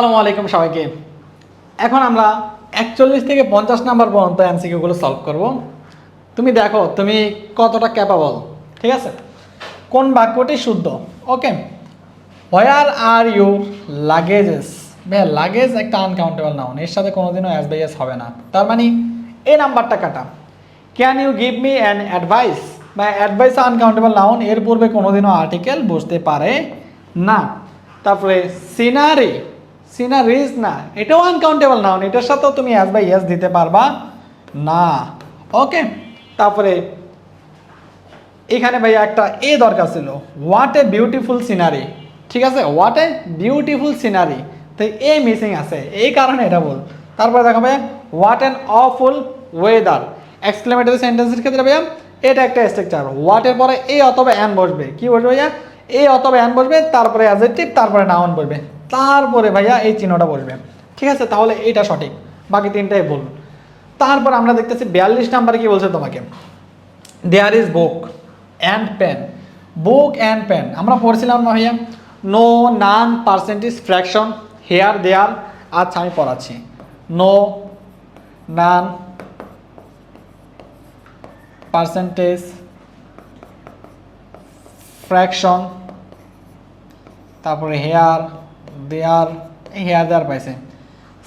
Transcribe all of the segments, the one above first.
আসসালামু আলাইকুম সবাইকে। এখন আমরা একচল্লিশ থেকে পঞ্চাশ নাম্বার পর্যন্ত এমসিকিউগুলো সলভ করব। তুমি দেখো, তুমি কতটা ক্যাপাবল ঠিক আছে? কোন বাক্যটি শুদ্ধ? ওকে হোয়ার আর ইউ লাগেজেস ভাইয়া লাগেজ একটা আনকাউন্টেবল নাউন এর সাথে কোনোদিনও অ্যাজ বাই এস হবে না। তার মানে এই নাম্বারটা কাটা। Can you give me an advice বা অ্যাডভাইস আনকাউন্টেবল নাউন এর পূর্বে কোনোদিনও আর্টিকেল বুঝতে পারে না। তারপরে সিনারি সিনারিজ না, এটাও আনকাউন্টেবল নাউন এটার সাথেও তুমি অ্যাজ বাই এস দিতে পারবা। না। ওকে, তারপরে এখানে ভাইয়া একটা এ দরকার ছিল। হোয়াট এ বিউটিফুল সিনারি ঠিক আছে? হোয়াট এ বিউটিফুল সিনারি তো এ মিসিং আছে। এই কারণে এটা বল তারপরে দেখো ভাইয়া what an awful weather exclamatory সেন্টেন্সের ক্ষেত্রে ভাইয়া, এটা একটা স্ট্রাকচার হোয়াটের পরে এ অথবা অ্যান বসবে। কি বসবে ভাইয়া? এ অথবা অ্যান বসবে, তারপরে অ্যাজেক্টিভ তারপরে নাউন বসবে। তারপরে ভাইয়া এই চিহ্নটা বসবে ঠিক আছে? তাহলে এইটা সঠিক। বাকি তিনটাই ভুল। তারপর আমরা দেখতেছি বিয়াল্লিশ নাম্বারে কি বলছে তোমাকে? There is book and pen book and pen আমরা পড়ছিলাম না ভাইয়া? No none percentage fraction here there আচ্ছা আমি পড়াচ্ছি। নো নান পার্সেন্টেজ ফ্র্যাকশন তারপরে হেয়ার দেয়ার হেয়ার দেয়ার পাইছে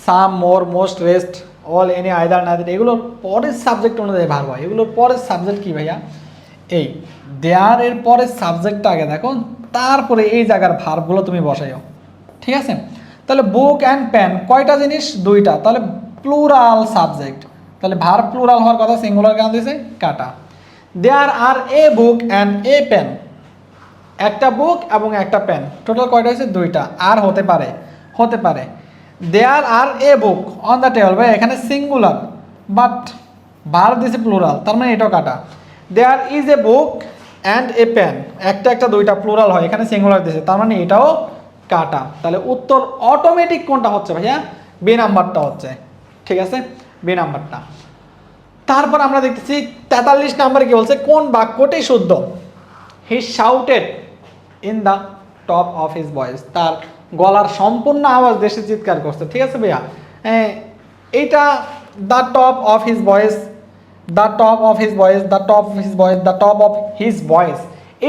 some more most rest all any either neither এগুলোর পরের সাবজেক্ট অনুযায়ী ভার হয়। এগুলোর পরের সাবজেক্ট কি ভাইয়া? এই দেয়ার এর পরের সাবজেক্টটা আগে দেখো। তারপরে এই জায়গার ভারগুলো তুমি বসাইও। ঠিক আছে? তাহলে বুক অ্যান্ড পেন কয়টা জিনিস? দুইটা। তাহলে প্লুরাল সাবজেক্ট তাহলে ভার প্লুরাল হওয়ার কথা সিঙ্গুলার কেন দিয়েছে কাটা। দেয়ার are a book and a pen একটা বুক এবং একটা পেন টোটাল কয়টা হয়েছে? দুইটা। আর হতে পারে। হতে পারে। There are a book on the table ভাই, এখানে সিঙ্গুলার বাট ভার দিছে প্লুরাল তার মানে এটাও কাটা। There is a book and a pen একটা একটা, দুইটা প্লুরাল হয়, এখানে সিঙ্গুলার দিছে, তার মানে এটাও কাটা। তাহলে উত্তর অটোমেটিক কোনটা হচ্ছে ভাইয়া বি নাম্বারটা হচ্ছে। ঠিক আছে? বি নাম্বারটা তারপর আমরা দেখতেছি তেতাল্লিশ নাম্বারে কি বলছে? কোন বাক্যটি শুদ্ধ? He shouted in the top of his voice তার গলার সম্পূর্ণ আওয়াজ দেশে চিৎকার করছে। ঠিক আছে ভাইয়া? হ্যাঁ, এইটা the top of his voice the top of his voice the top of his voice the top of his voice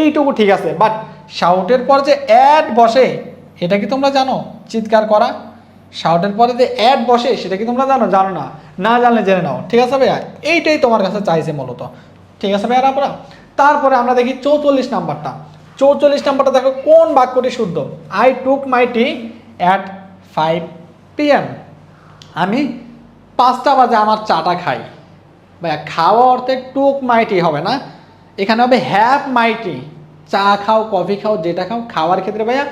এইটুকু ঠিক আছে। বাট শাউটের পর যে অ্যাড বসে এটা কি তোমরা জানো? চিৎকার করা। শাউটের পরে যে অ্যাড বসে সেটা কি তোমরা জানো? জানো না। না জানলে জেনে নাও। ঠিক আছে ভাইয়া? এইটাই তোমার কাছে চাইছে মূলত। ঠিক আছে ভাইয়া আপনারা তারপরে আমরা দেখি চৌচল্লিশ নাম্বারটা। চৌচল্লিশ নাম্বারটা দেখো, কোন বাক্যটি শুদ্ধ? I took my tea at five PM আমি পাঁচটা বাজে আমার চাটা খাই। ভাইয়া, খাওয়া অর্থে টুক মাইটি হবে না। এখানে হবে হ্যাভ মাইটি চা খাও কফি খাও, যেটা খাও, খাওয়ার ক্ষেত্রে ভাইয়া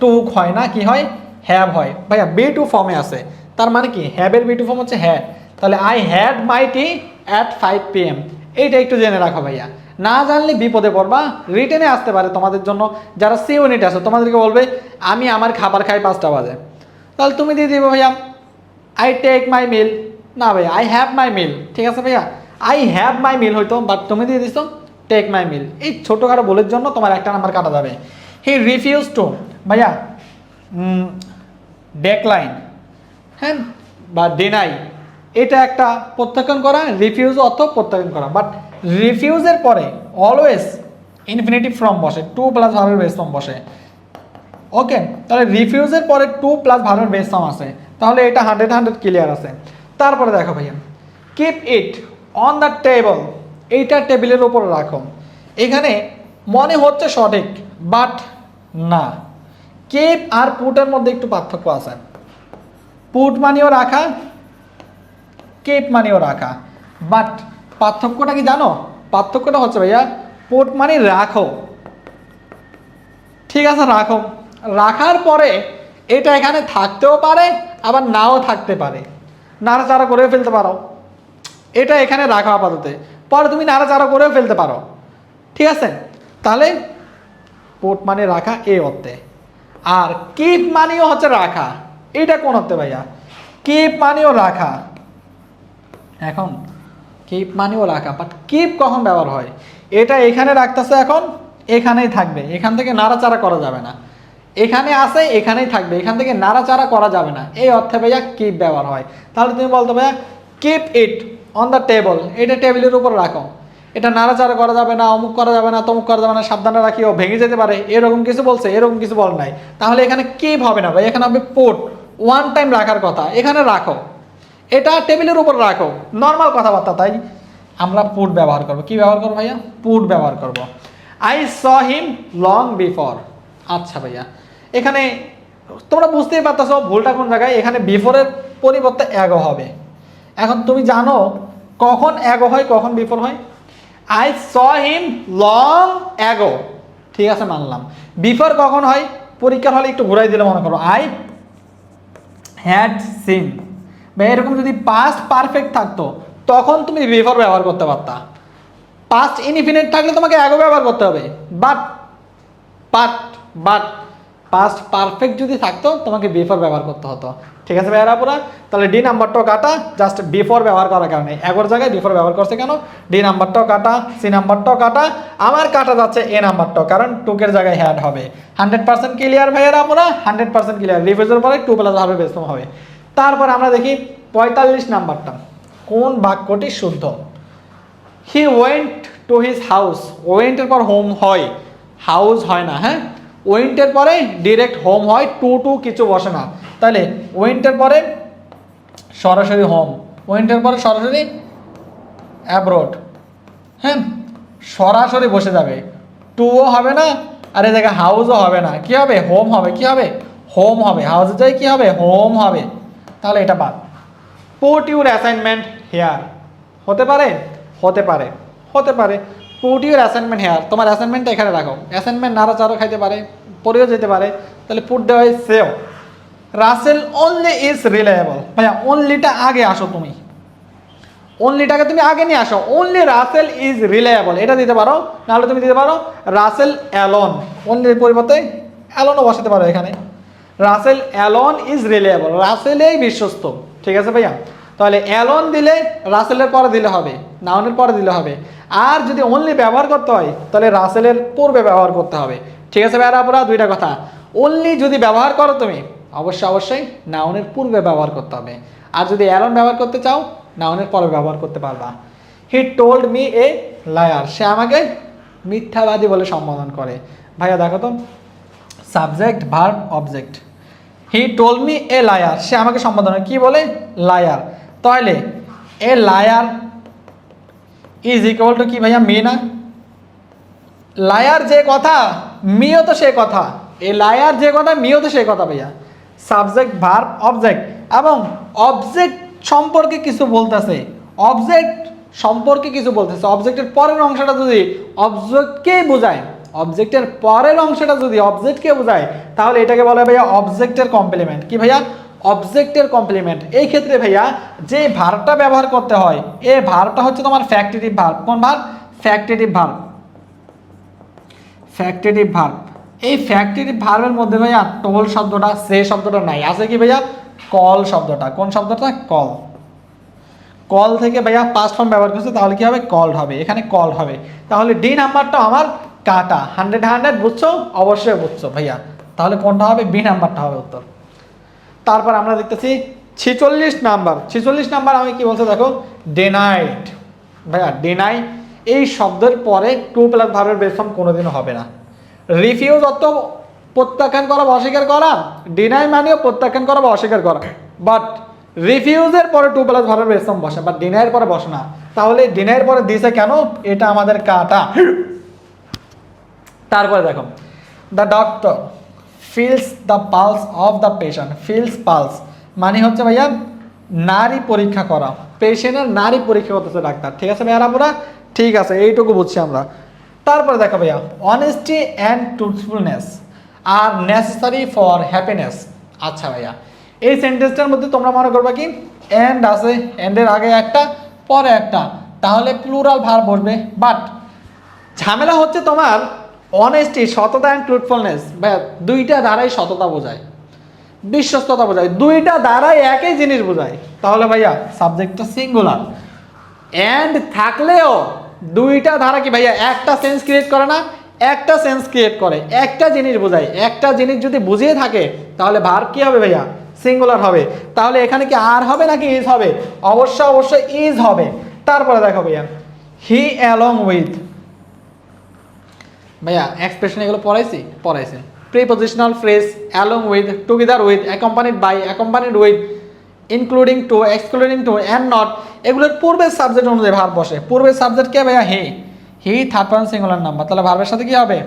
টুক হয় না, কি হয়? হ্যাভ হয়। ভাইয়া বি টু ফর্মে আছে। তার মানে কি? হ্যাভের বি টু ফর্ম হচ্ছে হ্যাঁ তাহলে I had my tea at five P M এইটা একটু জেনে রাখো ভাইয়া। না জানলে বিপদে পড়বা রিটেনে আসতে পারে তোমাদের জন্য। যারা সি ইউনিট আছে, তোমাদেরকে বলবে, আমি আমার খাবার খাই পাঁচটা বাজে। তাহলে তুমি দিয়ে দিবে, ভাইয়া আই টেক মাই মিল না ভাইয়া আই হ্যাভ মাই মিল ঠিক আছে ভাইয়া? আই হ্যাভ মাই মিল হয়তো বাট তুমি দিয়ে দিছো টেক মাই মিল এই ছোটোখাটো বলের জন্য তোমার একটা নাম্বার কাটা যাবে। হি রিফিউজ টু ভাইয়া ডেকলাইন হ্যাঁ বা ডেনাই এটা একটা প্রত্যাখ্যান করা রিফিউজ অর্থ প্রত্যাখ্যান করা। বাট রিফিউজের পরে অলওয়েজ ইনফিনিটিভ ফর্ম বসে, টু প্লাস ভার্বের বেস ফর্ম বসে। ওকে, তাহলে রিফিউজের পরে টু প্লাস ভার্বের বেস ফর্ম আছে। তাহলে এটা হান্ড্রেড হান্ড্রেড ক্লিয়ার আছে। তারপরে দেখো ভাইয়া keep it on the table এইটা টেবিলের উপর রাখো। এখানে মনে হচ্ছে সঠিক বাট না। কেপ আর পুটের মধ্যে একটু পার্থক্য আছে। পুট মানিও রাখা কেপ মানিও রাখা। বাট পার্থক্যটা কি জানো? পার্থক্যটা হচ্ছে ভাইয়া পোর্ট মানি রাখো। ঠিক আছে, রাখো। রাখার পরে এটা এখানে থাকতেও পারে, আবার নাও থাকতে পারে। নাড়াচাড়া করেও ফেলতে পারো। এটা এখানে রাখো আপাতত। পরে তুমি নাড়াচাড়া করেও ফেলতে পারো। ঠিক আছে? তাহলে পোর্ট মানে রাখা এ অর্থে। আর কিপ মানেও হচ্ছে রাখা। এটা কোন অর্থে ভাইয়া? কিপ মানেও রাখা। এখন কিপ মানেও রাখা বাট কিপ কখন ব্যবহার হয়? এটা এখানে রাখতেছে এখন, এখানেই থাকবে। এখান থেকে নাড়াচাড়া করা যাবে না। এখানে আসে এখানেই থাকবে। এখান থেকে নাড়াচাড়া করা যাবে না। এই অর্থে ভাইয়া কিপ ব্যবহার হয়। তাহলে তুমি বলতো ভাইয়া keep it on the table এটা টেবিলের উপর রাখো। এটা নাড়াচাড়া করা যাবে না, অমুক করা যাবে না, তমুক করা যাবে না, সাবধানে রাখিও, ভেঙে যেতে পারে, এরকম কিছু বলছে, এরকম কিছু বল নাই। তাহলে এখানে কিপ হবে না ভাই। এখানে হবে পোট ওয়ান টাইম রাখার কথা। এখানে রাখো। এটা টেবিলের উপর রাখো। নর্মাল কথাবার্তা, তাই? আমরা পুট ব্যবহার করব। কি ব্যবহার করব ভাইয়া? পুট ব্যবহার করব। I saw him long before আচ্ছা ভাইয়া। এখানে তোমরা বুঝতেই পারতেছো ভুলটা কোন জায়গায়? এখানে বিফোরের পরিবর্তে অ্যাগো হবে। এখন তুমি জানো কখন অ্যাগো হয়, কখন বিফোর হয়? I saw him long ago ঠিক আছে, মানলাম। বিফোর কখন হয়? পরীক্ষার হলে একটু ঘুরাই দিলে মনে করো। আই হ্যাড সিন বা এরকম যদি পাস্ট পারফেক্ট থাকতো, তখন তুমি বিফোর ব্যবহার করতে পারতা। পাস্ট ইনফিনিট থাকলে তোমাকে অ্যাগো ব্যবহার করতে হবে। But but but past perfect যদি থাকতো, তোমাকে বিফোর ব্যবহার করতে হতো। ঠিক আছে ভাইয়ারা পুরা তাহলে ডি নাম্বারটাও কাটা জাস্ট বিফোর ব্যবহার করার কারণে। এগারো জায়গায় বিফোর ব্যবহার করছে কেন? ডি নাম্বারটাও কাটা সি নাম্বারটাও কাটা। আমার কাটা যাচ্ছে এ নাম্বারটাও, কারণ টুকের জায়গায় হ্যাড হবে। হান্ড্রেড পার্সেন্ট ক্লিয়ার ভাইয়ারা পুরা হান্ড্রেড পার্সেন্ট ক্লিয়ার রিভিউজের পরে টু প্লাস হবে বেশম হবে। তারপর আমরা দেখি পঁয়তাল্লিশ নাম্বারটা। কোন বাক্যটি শুদ্ধ? He went to his house ওয়েন্টের পর হোম হয়। হাউস হয় না হ্যাঁ? ওয়েন্টের পরে ডিরেক্ট হোম হয় টু টু কিছু বসে না। তাহলে ওয়েন্টের পরে সরাসরি হোম ওয়েন্টের পরে সরাসরি অ্যাব্রোড হ্যাঁ? সরাসরি বসে যাবে। টুও হবে না, আর এই জায়গায় হাউসও হবে না। কি হবে? হোম হবে। কি হবে? হোম হবে। হাউসে যাই কি হবে? হোম হবে। তাহলে এটা বাদ। পুট ইউর অ্যাসাইনমেন্ট হেয়ার হতে পারে? হতে পারে। হতে পারে। পুট ইউর অ্যাসাইনমেন্ট হেয়ার তোমার অ্যাসাইনমেন্টটা এখানে রাখো। অ্যাসাইনমেন্ট নাড়াচাড়া খাইতে পারে, পড়েও যেতে পারে। তাহলে পুট দেওয়া হয় সেও রাসেল অনলি ইজ রিলায়েবল ভাইয়া অনলিটা আগে আসো তুমি। অনলিটাকে তুমি আগে নিয়ে আসো। অনলি রাসেল ইজ রিলায়েবল এটা দিতে পারো, নাহলে তুমি দিতে পারো রাসেল অ্যালন অনলির পরিবর্তে অ্যালনও বসাতে পারো এখানে। রাসেল অ্যালন ইজ রিলায়েবল রাসেলেই বিশ্বস্ত। ঠিক আছে ভাইয়া? তাহলে অ্যালন দিলে রাসেলের পরে দিলে হবে নাউনের পরে দিলে হবে। আর যদি অনলি ব্যবহার করতে হয়, তাহলে রাসেলের পূর্বে ব্যবহার করতে হবে। ঠিক আছে ভাইয়ারা আপনারা দুইটা কথা। অনলি যদি ব্যবহার করো তুমি, অবশ্যই অবশ্যই নাউনের পূর্বে ব্যবহার করতে হবে। আর যদি অ্যালন ব্যবহার করতে চাও নাউনের পরে ব্যবহার করতে পারবা। He told me a liar সে আমাকে মিথ্যাবাদী বলে সম্বোধন করে। ভাইয়া দেখো তো subject verb object he told me a liar সে আমাকে সম্বোধন। কি বলে? লায়ার তাহলে a liar is equal to কি ভাইয়া? মি না? লায়ার যে কথা মিও তো সে কথা। এ লায়ার যে কথা মিও তো সে কথা ভাইয়া। সাবজেক্ট ভার অবজেক্ট এবং অবজেক্ট সম্পর্কে কিছু বলতেছে। অবজেক্ট সম্পর্কে কিছু বলতেছে। অবজেক্টের পরের অংশটা যদি অবজেক্টকেই বোঝায় অবজেক্টের পরের অংশটা যদি অবজেক্টকে বোঝায়, তাহলে এটাকে বলা হয় ভাইয়া অবজেক্টের কমপ্লিমেন্ট কি ভাইয়া? অবজেক্টের কমপ্লিমেন্ট এই ক্ষেত্রে ভাইয়া, যে ভার্বটা ব্যবহার করতে হয় এই ভার্বটা হচ্ছে তোমার ফ্যাক্টেটিভ ভার্ব কোন verb factitive verb factitive verb এই ফ্যাক্টেটিভ ভার্বের মধ্যে ভাইয়া টোল শব্দটা সে শব্দটা নাই। আছে কি ভাইয়া? কল শব্দটা। কোন শব্দটা? কল কল থেকে ভাইয়া পাস্ট ফর্ম ব্যবহার করছে, তাহলে কি হবে? কল হবে। এখানে কল হবে। তাহলে ডি নাম্বারটা আমার কাটা। হান্ড্রেড হান্ড্রেড বুঝছ? অবশ্যই বুঝছ ভাইয়া। তাহলে কোনটা হবে? বি নাম্বারটা হবে উত্তর। তারপর আমরা দেখতেছি ছেচল্লিশ নাম্বার। ছেচল্লিশ নাম্বার আমি কি বলছে দেখো? ডেনাইড ভাইয়া ডেনাই এই শব্দের পরে টু প্লাস ভার্বের বেস ফর্ম কোনোদিনও হবে না। রিফিউজ অর্থ প্রত্যাখ্যান করা বা অস্বীকার করা। ডিনাই মানেও প্রত্যাখ্যান করা বা অস্বীকার করা। বাট রিফিউজের পরে টু প্লাস ভার্বের বেস ফর্ম বসে বাট ডিনাইয়ের পরে বসে না। তাহলে ডিনাইয়ের পরে দিছে কেন? এটা আমাদের কাটা। তারপরে দেখো the doctor feels the pulse of the patient feels pulse মানে হচ্ছে ভাইয়া নারী পরীক্ষা করা পেশেন্টের নারী পরীক্ষা করতেছে ডাক্তার, ঠিক আছে ভাইয়ারা পুরা ঠিক আছে, এইটুকু বুঝছি আমরা। তারপরে দেখো ভাইয়া honesty and truthfulness are necessary for happiness আচ্ছা ভাইয়া, এই সেন্টেন্সটার মধ্যে তোমরা মনে করবা কি? অ্যান্ড আছে অ্যান্ডের আগে একটা, পরে একটা, তাহলে প্লুরাল ভার বসবে বাট ঝামেলা হচ্ছে তোমার অনেস্টি সততা অ্যান্ড ট্রুথফুলনেস দুইটা দ্বারাই সততা বোঝায়। বিশ্বস্ততা বোঝায়। দুইটা দ্বারাই একই জিনিস বোঝায়। তাহলে ভাইয়া সাবজেক্টটা সিঙ্গুলার অ্যান্ড থাকলেও দুইটা ধারা কি ভাইয়া, একটা সেন্স ক্রিয়েট করে না, একটা সেন্স ক্রিয়েট করে। একটা জিনিস বোঝায়। একটা জিনিস যদি বুঝিয়ে থাকে, তাহলে ভার কি হবে ভাইয়া? সিঙ্গুলার হবে। তাহলে এখানে কি আর হবে নাকি ইজ হবে? অবশ্য অবশ্যই ইজ হবে। তারপরে দেখো ভাইয়া। হি অ্যালং উইথ ভাইয়া এক্সপ্রেশন এগুলো পড়াইছি? পড়াইছি। Prepositional phrase along with together with accompanied by accompanied with including to excluding to and not এগুলোর পূর্বের সাবজেক্ট অনুযায়ী ভার বসে। পূর্বের সাবজেক্ট কে ভাইয়া he he third person singular number তাহলে ভার্বের সাথে কি হবে?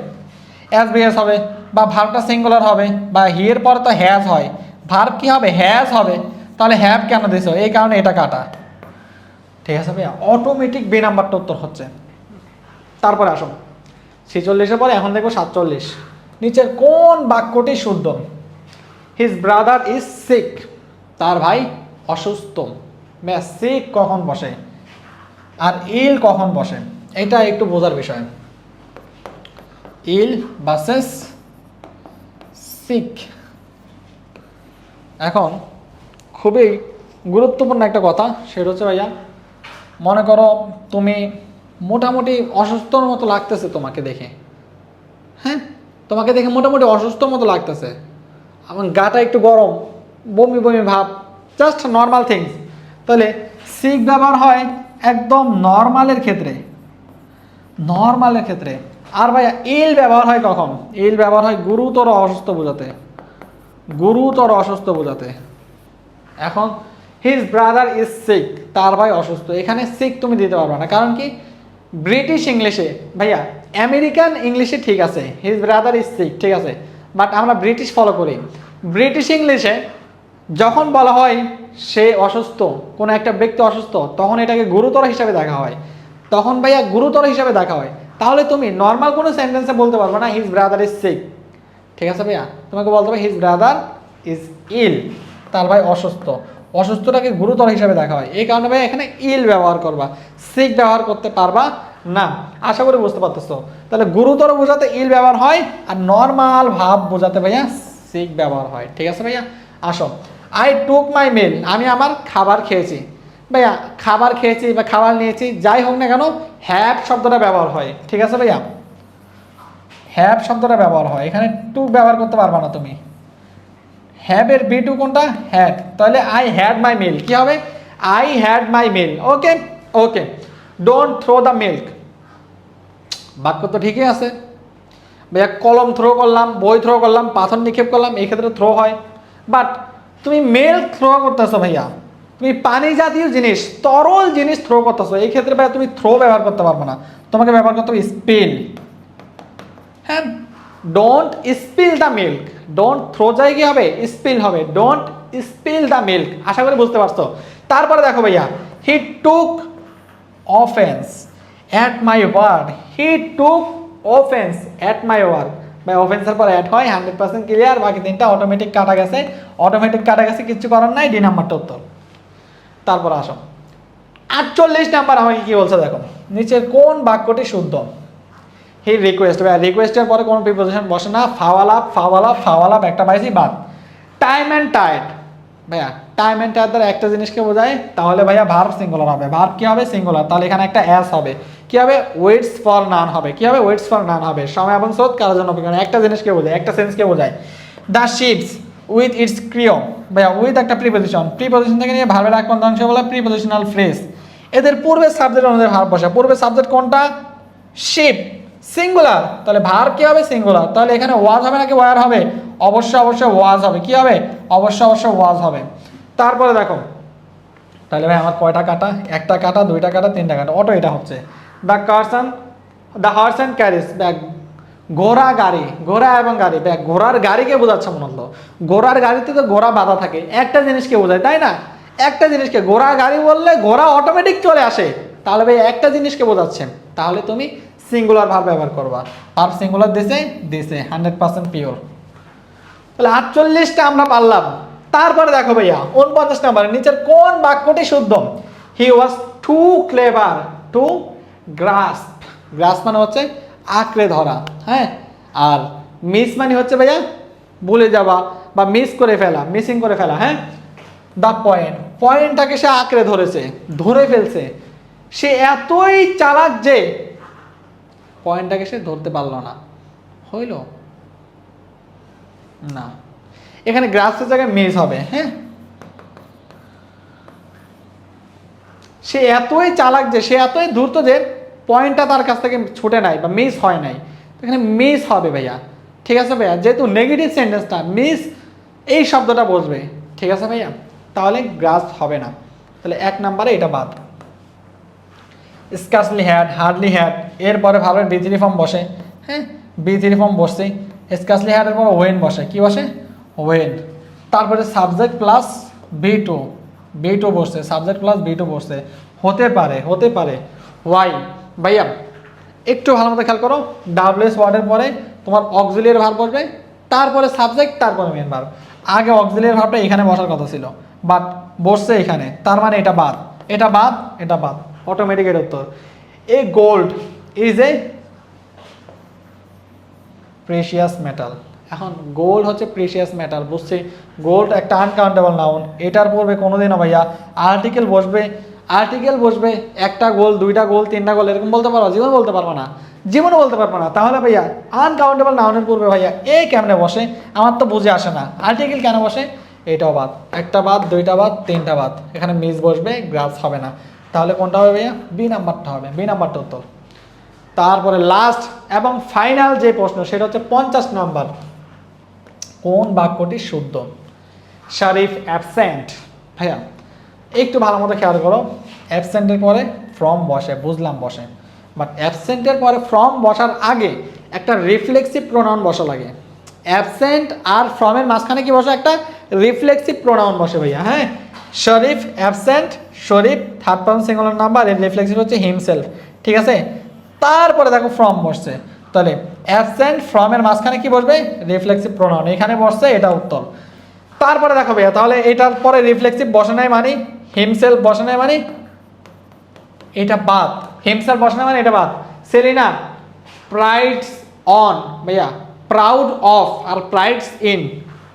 অ্যাজ বিএস হবে, বা ভার্বটা সিঙ্গুলার হবে, বা হি এর পর তো হ্যাজ হয়। ভার্ব কি হবে? হ্যাজ হবে। তাহলে হ্যাভ কেন দিছো? এই কারণে এটা কাটা। ঠিক আছে ভাইয়া? অটোমেটিক বি নাম্বারটা উত্তর হচ্ছে। তারপরে আসুন। ছেচল্লিশের পরে এখন দেখব সাতচল্লিশ। নিচের কোন বাক্যটি শুদ্ধ? হিজ ব্রাদার ইজ সিক তার ভাই অসুস্থ। ম্যাচ সিক কখন বসে? আর ইল কখন বসে? এটা একটু বোঝার বিষয়। ইল বাসেস সিক এখন খুবই গুরুত্বপূর্ণ একটা কথা, সেটা হচ্ছে ভাইয়া, মনে করো তুমি মোটামুটি অসুস্থর মতো লাগতেছে তোমাকে দেখে। হ্যাঁ। তোমাকে দেখে মোটামুটি অসুস্থ মতো লাগতেছে। আমার গাটা একটু গরম বমি বমি ভাব জাস্ট নর্মাল থিংস তাহলে সিক ব্যবহার হয় একদম নর্মালের ক্ষেত্রে। নর্মালের ক্ষেত্রে। আর ভাইয়া ইল ব্যবহার হয় কখন? ইল ব্যবহার হয় গুরুতর অসুস্থ বোঝাতে। গুরুতর অসুস্থ বোঝাতে। এখন হিজ ব্রাদার ইজ সিক তার ভাই অসুস্থ। এখানে সিক তুমি দিতে পারবে না। কারণ কি? ব্রিটিশ ইংলিশে ভাইয়া আমেরিকান ইংলিশে ঠিক আছে। হিজ ব্রাদার ইজ সিক ঠিক আছে। বাট আমরা ব্রিটিশ ফলো করি। ব্রিটিশ ইংলিশে যখন বলা হয় সে অসুস্থ, কোনো একটা ব্যক্তি অসুস্থ, তখন এটাকে গুরুতর হিসাবে দেখা হয়। তখন ভাইয়া গুরুতর হিসাবে দেখা হয়। তাহলে তুমি নর্মাল কোনো সেন্টেন্সে বলতে পারবে না হিজ ব্রাদার ইজ সিক ঠিক আছে ভাইয়া? তোমাকে বলতে হবে হিজ ব্রাদার ইজ ইল তার ভাই অসুস্থ। অসুস্থটাকে গুরুতর হিসাবে দেখা হয়। এই কারণে ভাই এখানে ইল ব্যবহার করবা সিক ব্যবহার করতে পারবা না। আশা করি বুঝতে পারতেছো। তাহলে গুরুতর বোঝাতে ইল ব্যবহার হয় আর নর্মাল ভাব বোঝাতে ভাইয়া সিক ব্যবহার হয়। ঠিক আছে ভাইয়া? আসো। আই টুক মাই মিল আমি আমার খাবার খেয়েছি। ভাইয়া, খাবার খেয়েছি বা খাবার নিয়েছি, যাই হোক না কেন হ্যাপ শব্দটা ব্যবহার হয়। ঠিক আছে ভাইয়া? হ্যাপ শব্দটা ব্যবহার হয়। এখানে টু ব্যবহার করতে পারবা না তুমি। হ্যাভের বি টু কোনটা? হ্যাড তাহলে আই হ্যাড মাই মিল কি হবে? I had my meal okay okay don't throw the milk বাক্য তো ঠিকই আছে। ভাইয়া, কলম থ্রো করলাম, বই থ্রো করলাম, পাথর নিক্ষেপ করলাম, এই ক্ষেত্রে থ্রো হয়। বাট তুমি মিল্ক থ্রো করতেছো ভাইয়া। তুমি পানি জাতীয় জিনিস, তরল জিনিস থ্রো করতেছো। এই ক্ষেত্রে ভাইয়া তুমি থ্রো ব্যবহার করতে পারবে না। তোমাকে ব্যবহার করতে হবে স্পিল হ্যাঁ don't spill the milk don't throw যায় কি হবে স্পিল হবে। ডোন্ট স্পিল দ্য মিল্ক আশা করি বুঝতে পারছ। তারপরে দেখো ভাইয়া he took offence at my word he took offence at my word ভাই অফেন্সের পর অ্যাড হয় হান্ড্রেড পার্সেন্ট ক্লিয়ার বাকি তিনটা অটোমেটিক কাটা গেছে। অটোমেটিক কাটা গেছে কিছু করার নাই। ডি নাম্বারটা উত্তর। তারপর আসো। আটচল্লিশ নাম্বার আমাকে কি বলছে দেখো? নিচের কোন বাক্যটি শুদ্ধ? হি রিকোয়েস্ট ভাই রিকোয়েস্টের পরে কোনো প্রিপোজিশন বসে না। ফাওয়ালাপ ফাওয়াল আপ একটা পাইছি বাদ। টাইম অ্যান্ড টায়ার্ড ভাইয়া টাইম অ্যান্ড টায়ার দ্বারা একটা জিনিসকে বোঝায় তাহলে ভাইয়া ভার্ব সিঙ্গুলার হবে। ভার্ব কি হবে? সিঙ্গুলার তাহলে এখানে একটা অ্যাস হবে। কি হবে? ওয়েটস ফর নান হবে। কি হবে? ওয়েটস ফর নান হবে। সময় এবং স্রোত কারোর জন্য অপেক্ষা। একটা জিনিসকে বোঝায় একটা সেন্সকে বোঝায় the ships with its crew ভাইয়া উইথ একটা প্রিপোজিশন প্রিপোজিশন থেকে নিয়ে ভার্বের এক অংশ বলে প্রিপোজিশনাল ফ্রেজ এদের পূর্বের সাবজেক্ট অনুযায়ী ভার্ব বসে। পূর্বের সাবজেক্ট কোনটা? শিপ সিঙ্গুলার তাহলে ভার কি হবে? সিঙ্গুলার তাহলে এখানে ওয়াজ হবে নাকি ওয়ার হবে? অবশ্যই অবশ্যই ওয়াজ হবে। কি হবে? অবশ্যই অবশ্যই ওয়াজ হবে। তারপরে দেখো। তাহলে ভাই, আমার কয়টা কাটা? একটা কাটা, দুইটা কাটা, তিনটা কাটা। অটো এটা হচ্ছে। The carson the horse and carries bag ঘোড়া, গাড়ি। ঘোড়া এবং গাড়ি। ব্যাগ ঘোড়ার গাড়িকে বোঝাচ্ছে মনে হলো। ঘোড়ার গাড়িতে তো ঘোড়া বাধা থাকে। একটা জিনিসকে বোঝায়, তাই না? একটা জিনিসকে। ঘোড়া, গাড়ি বললে ঘোড়া অটোমেটিক চলে আসে। তাহলে ভাই, একটা জিনিসকে বোঝাচ্ছে। তাহলে তুমি সিঙ্গুলার ভাব ব্যবহার করবা। ভাব সিঙ্গুলার দিছে দিছে হান্ড্রেড পার্সেন্ট পিওর তাহলে আটচল্লিশটা আমরা পারলাম। তারপরে দেখো ভাইয়া উনপঞ্চাশ নাম্বার, নিচের কোন বাক্যটি শুদ্ধ? He was too clever to grasp grasp মানে হচ্ছে আঁকড়ে ধরা হ্যাঁ? আর মিস মানে হচ্ছে ভাইয়া, ভুলে যাওয়া বা মিস করে ফেলা মিসিং করে ফেলা হ্যাঁ? দ্য পয়েন্ট পয়েন্টটাকে সে আঁকড়ে ধরেছে, ধরে ফেলছে। সে এতই চালাক যে পয়েন্টটাকে সে ধরতে পারল না। হইল? না। এখানে গ্রাসের জায়গায় মিস হবে হ্যাঁ? সে এতই চালাক যে, সে এতই ধূর্ত যে, পয়েন্টটা তার কাছ থেকে ছুটে নাই বা মিস হয় নাই। এখানে মিস হবে ভাইয়া। ঠিক আছে ভাইয়া? যেহেতু নেগেটিভ সেন্টেন্সটা মিস এই শব্দটা বসবে। ঠিক আছে ভাইয়া? তাহলে গ্রাস হবে না। তাহলে এক নাম্বারে এটা বাদ। স্কাসলি হ্যাড হার্ডলি হ্যাড এরপরে ভালো বিথিরি ফর্ম বসে। হ্যাঁ। বিথিরি ফর্ম বসছে। স্কাসলি হ্যাডের পর ওয়েন বসে। কি বসে? ওয়েন তারপরে subject plus be to be to বসছে। সাবজেক্ট প্লাস বি টু বসছে। হতে পারে হতে পারে। ওয়াই ভাইয়া একটু ভালো মতো খেয়াল করো। ডাব্লিউএস ওয়ার্ডের পরে তোমার অক্সিলিয়ার ভার বসবে। তারপরে সাবজেক্ট তারপরে মেন ভার আগে অক্সিলিয়ার ভাবটা এখানে বসার কথা ছিল। বাট বসছে এখানে। তার মানে এটা বাদ। এটা বাদ এটা বাদ। অটোমেটিক এর উত্তর। A gold is a precious metal এখন গোল্ড হচ্ছে প্রেশিয়াস মেটাল বুঝছি? গোল্ড একটা আনকাউন্টেবল নাউন এটার পূর্বে কোনোদিনও ভাইয়া আর্টিকেল বসবে আর্টিকেল বসবে, একটা গোল দুইটা গোল তিনটা গোল এরকম বলতে পারবা? জীবন বলতে পারব না। জীবনও বলতে পারব না। তাহলে ভাইয়া আনকাউন্টেবল নাউনের পূর্বে ভাইয়া এ কেমনে বসে? আমার তো বুঝে আসে না। আর্টিকেল কেন বসে? এটাও বাদ। একটা বাদ, দুইটা বাদ, তিনটা বাদ। এখানে মিস বসবে গ্রাস হবে না। তাহলে কোনটা হবে ভাইয়া? বি নাম্বারটা হবে। বি নাম্বারটা উত্তর। তারপরে লাস্ট এবং ফাইনাল যে প্রশ্ন, সেটা হচ্ছে পঞ্চাশ নম্বর। কোন বাক্যটি শুদ্ধ? শারিফ অ্যাবসেন্ট ভাইয়া, একটু ভালো মতো খেয়াল করো। অ্যাবসেন্টের পরে ফ্রম বসে, বুঝলাম বসে। বাট অ্যাবসেন্টের পরে ফ্রম বসার আগে একটা রিফ্লেক্সিভ প্রোনাউন বসা লাগে। অ্যাবসেন্ট আর ফ্রমের মাঝখানে কি বসে? একটা রিফ্লেক্সিভ প্রোনাউন বসে ভাইয়া হ্যাঁ? Sharif absent Sharif third person singular number এর রিফ্লেক্সিভ হচ্ছে হিমসেলফ ঠিক আছে? তারপরে দেখো ফ্রম বসছে, তাহলে অ্যাবসেন্ট ফ্রমের মাঝখানে কি বসবে? রিফ্লেক্সিভ প্রোনাউন এখানে বসছে, এটা উত্তর। তারপরে দেখো ভাইয়া, তাহলে এটার পরে রিফ্লেক্সিভ বসে নাই মানে হিমসেলফ বসে নাই মানে এটা বাদ হিমসেলফ বসে নাই মানে এটা বাদ। সেলিনা প্রাইডস অন ভাইয়া প্রাউড অফ আর প্রাইডস ইন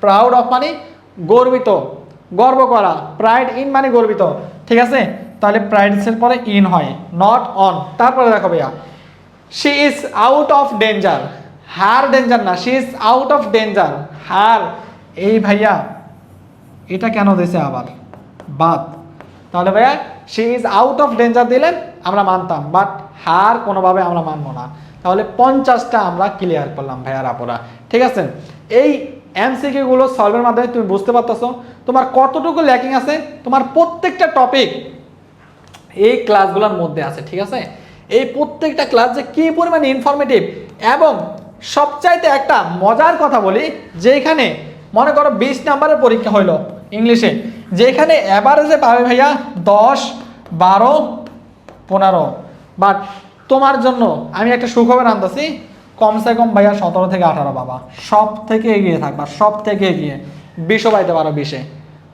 প্রাউড অফ মানে গর্বিত। গর্ব করা। প্রাইড ইন মানে গর্বিত। ঠিক আছে? তাহলে প্রাইডসের পরে ইন হয় নট অন তারপরে দেখো ভাইয়া। She is out of danger her danger না she is out of danger her. এই ভাইয়া, এটা কেন দিয়েছে আবার? বাদ। তাহলে ভাইয়া she is out of danger দিলেন, আমরা মানতাম। বাট হার কোনোভাবে আমরা মানবো না। তাহলে পঞ্চাশটা আমরা ক্লিয়ার করলাম ভাইয়ার আপুরা। ঠিক আছে? এই এমসিকিউগুলো সলভের মাধ্যমে তুমি বুঝতে পারতেছো। তোমার কতটুকু ল্যাকিং আছে, তোমার প্রত্যেকটা টপিক এই ক্লাসগুলোর মধ্যে আছে, ঠিক আছে? এই প্রত্যেকটা ক্লাস যে কী পরিমাণে ইনফরমেটিভ এবং সবচাইতে একটা মজার কথা বলি, যেখানে মনে করো বিশ নাম্বারের পরীক্ষা হইল ইংলিশে, যেখানে অ্যাভারেজে পাবে ভাইয়া দশ, বারো, পনেরো। বাট তোমার জন্য আমি একটা সুখবর আনতেছি কমসে কম ভাইয়া সতেরো থেকে আঠারো বাবা। সব থেকে এগিয়ে থাকবা সব থেকে এগিয়ে। বিশও পাইতে পারো বিশে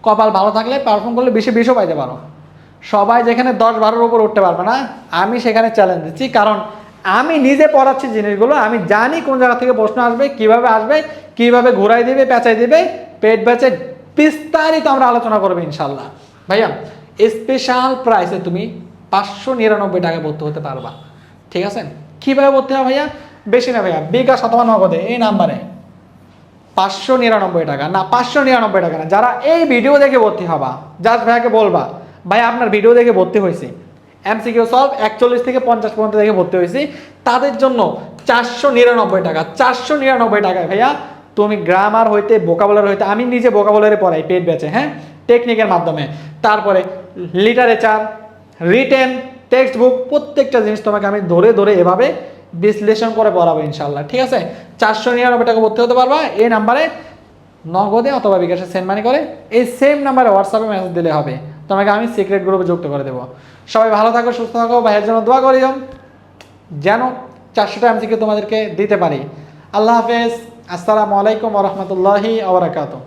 কপাল ভালো থাকলে পারফর্ম করলে বিশে বিশও পাইতে পারো। সবাই যেখানে দশ বারোর উপর উঠতে পারবে না, আমি সেখানে চ্যালেঞ্জ দিচ্ছি। কারণ আমি নিজে পড়াচ্ছি জিনিসগুলো, আমি জানি কোন জায়গা থেকে প্রশ্ন আসবে, কীভাবে আসবে, কীভাবে ঘুরাই দিবে, পেঁচাই দিবে। পেট বেচে বিস্তারিত আমরা আলোচনা করব ইনশাল্লাহ। ভাইয়া স্পেশাল প্রাইসে তুমি পাঁচশো নিরানব্বই টাকা ভর্তি হতে পারবা। ঠিক আছে? কীভাবে ভর্তি হবে ভাইয়া? বেশি না ভাইয়া বিকাশ অথবা নগদে, এই নাম্বারে। পাঁচশো নিরানব্বই টাকা। না, পাঁচশো নিরানব্বই টাকা না। যারা এই ভিডিও দেখে ভর্তি হবা, জাস্ট ভাইয়াকে বলবা, ভাই, আপনার ভিডিও দেখে ভর্তি হয়েছি। এমসিকিউ সলভ একচল্লিশ থেকে পঞ্চাশ পর্যন্ত দেখে ভর্তি হয়েছি। তাদের জন্য চারশো নিরানব্বই টাকা। চারশো নিরানব্বই টাকায় ভাইয়া, তুমি গ্রামার হইতে বোকাবলার হইতে, আমি নিজে বোকাবলারে পড়াই, পেট বেচে হ্যাঁ? টেকনিকের মাধ্যমে। তারপরে লিটারেচার রিটেন টেক্সট বুক প্রত্যেকটা জিনিস তোমাকে আমি ধরে ধরে এভাবে বিশ্লেষণ করে পড়াবো ইনশাল্লাহ ঠিক আছে? চারশো নিরানব্বই টাকা ভর্তি হতে পারবা। এই নাম্বারে নগদে অথবা বিকাশে সেন্ড মানি করে এই সেম নাম্বারে হোয়াটসঅ্যাপে মেসেজ দিলে হবে। তোমাকে আমি সিক্রেট গ্রুপে যুক্ত করে দেবো। সবাই ভালো থাকো, সুস্থ থাকো, ভাইয়ের জন্য দোয়া করিও যেন চারশোটা এমসিকে তোমাদেরকে দিতে পারি। আল্লাহ হাফেজ। আসসালামু আলাইকুম রহমতুল্লাহি আবরাকাতু